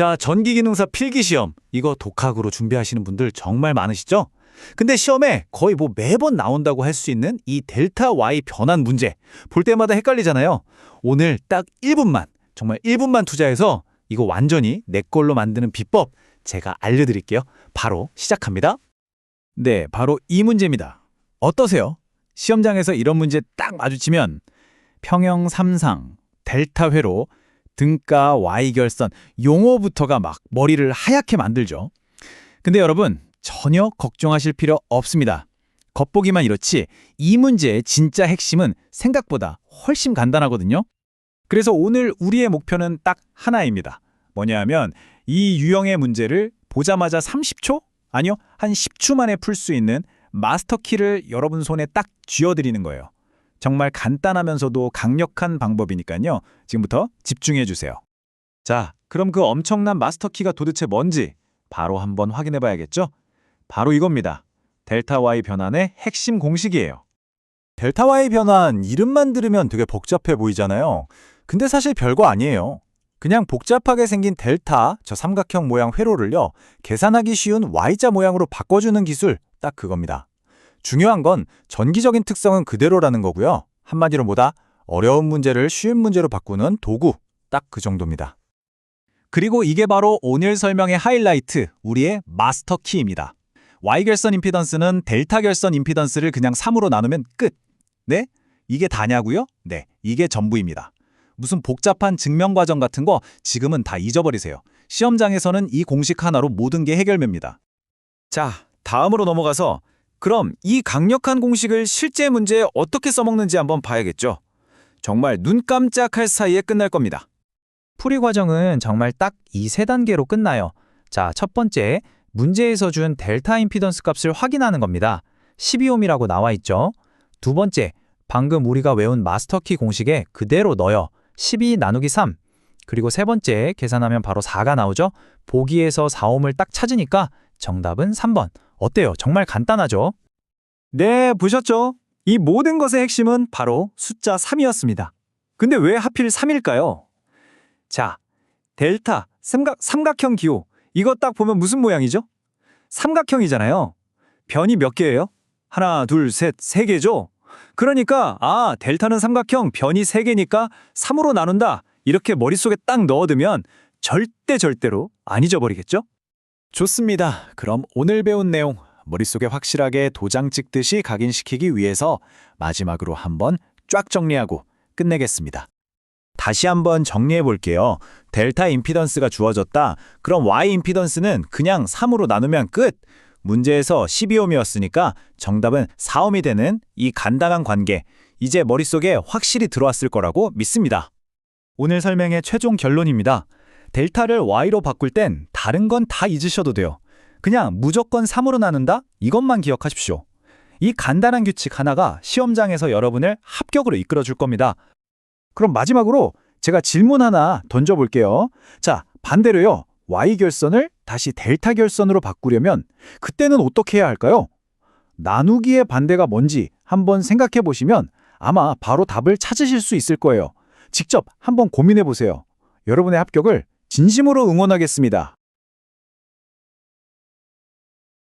자, 전기기능사 필기시험. 이거 독학으로 준비하시는 분들 정말 많으시죠? 근데 시험에 거의 뭐 매번 나온다고 할 수 있는 이 델타 Y 변환 문제. 볼 때마다 헷갈리잖아요. 오늘 딱 1분만, 정말 1분만 투자해서 이거 완전히 내 걸로 만드는 비법 제가 알려드릴게요. 바로 시작합니다. 네, 바로 이 문제입니다. 어떠세요? 시험장에서 이런 문제 딱 마주치면 평형 삼상, 델타 회로, 등가 Y 결선 용어부터가 막 머리를 하얗게 만들죠. 근데 여러분 전혀 걱정하실 필요 없습니다. 겉보기만 이렇지 이 문제의 진짜 핵심은 생각보다 훨씬 간단하거든요. 그래서 오늘 우리의 목표는 딱 하나입니다. 뭐냐 하면 이 유형의 문제를 보자마자 30초? 아니요, 한 10초 만에 풀 수 있는 마스터 키를 여러분 손에 딱 쥐어드리는 거예요. 정말 간단하면서도 강력한 방법이니까요. 지금부터 집중해 주세요. 자, 그럼 그 엄청난 마스터 키가 도대체 뭔지 바로 한번 확인해 봐야겠죠? 바로 이겁니다. 델타 Y 변환의 핵심 공식이에요. 델타 Y 변환 이름만 들으면 되게 복잡해 보이잖아요. 근데 사실 별거 아니에요. 그냥 복잡하게 생긴 델타, 저 삼각형 모양 회로를요, 계산하기 쉬운 Y자 모양으로 바꿔주는 기술, 딱 그겁니다. 중요한 건 전기적인 특성은 그대로라는 거고요. 한마디로 뭐다? 어려운 문제를 쉬운 문제로 바꾸는 도구, 딱 그 정도입니다. 그리고 이게 바로 오늘 설명의 하이라이트, 우리의 마스터 키입니다. Y 결선 임피던스는 델타 결선 임피던스를 그냥 3으로 나누면 끝. 네? 이게 다냐고요? 네, 이게 전부입니다. 무슨 복잡한 증명 과정 같은 거 지금은 다 잊어버리세요. 시험장에서는 이 공식 하나로 모든 게 해결됩니다. 자, 다음으로 넘어가서 그럼 이 강력한 공식을 실제 문제에 어떻게 써먹는지 한번 봐야겠죠. 정말 눈 깜짝할 사이에 끝날 겁니다. 풀이 과정은 정말 딱 이 세 단계로 끝나요. 자, 첫 번째, 문제에서 준 델타 임피던스 값을 확인하는 겁니다. 12옴이라고 나와 있죠. 두 번째, 방금 우리가 외운 마스터키 공식에 그대로 넣어요. 12 나누기 3. 그리고 세 번째, 계산하면 바로 4가 나오죠. 보기에서 4옴을 딱 찾으니까 정답은 3번. 어때요? 정말 간단하죠? 네, 보셨죠? 이 모든 것의 핵심은 바로 숫자 3이었습니다. 근데 왜 하필 3일까요? 자, 델타, 삼각, 삼각형 기호. 이거 딱 보면 무슨 모양이죠? 삼각형이잖아요. 변이 몇 개예요? 하나, 둘, 셋, 세 개죠? 그러니까 아, 델타는 삼각형, 변이 세 개니까 3으로 나눈다. 이렇게 머릿속에 딱 넣어두면 절대 절대로 안 잊어버리겠죠? 좋습니다. 그럼 오늘 배운 내용 머릿속에 확실하게 도장 찍듯이 각인시키기 위해서 마지막으로 한번 쫙 정리하고 끝내겠습니다. 다시 한번 정리해 볼게요. 델타 임피던스가 주어졌다. 그럼 Y 임피던스는 그냥 3으로 나누면 끝. 문제에서 12옴이었으니까 정답은 4옴이 되는 이 간단한 관계. 이제 머릿속에 확실히 들어왔을 거라고 믿습니다. 오늘 설명의 최종 결론입니다. 델타를 Y로 바꿀 땐 다른 건 다 잊으셔도 돼요. 그냥 무조건 3으로 나눈다? 이것만 기억하십시오. 이 간단한 규칙 하나가 시험장에서 여러분을 합격으로 이끌어 줄 겁니다. 그럼 마지막으로 제가 질문 하나 던져볼게요. 자, 반대로요. Y 결선을 다시 델타 결선으로 바꾸려면 그때는 어떻게 해야 할까요? 나누기의 반대가 뭔지 한번 생각해 보시면 아마 바로 답을 찾으실 수 있을 거예요. 직접 한번 고민해 보세요. 여러분의 합격을 진심으로 응원하겠습니다.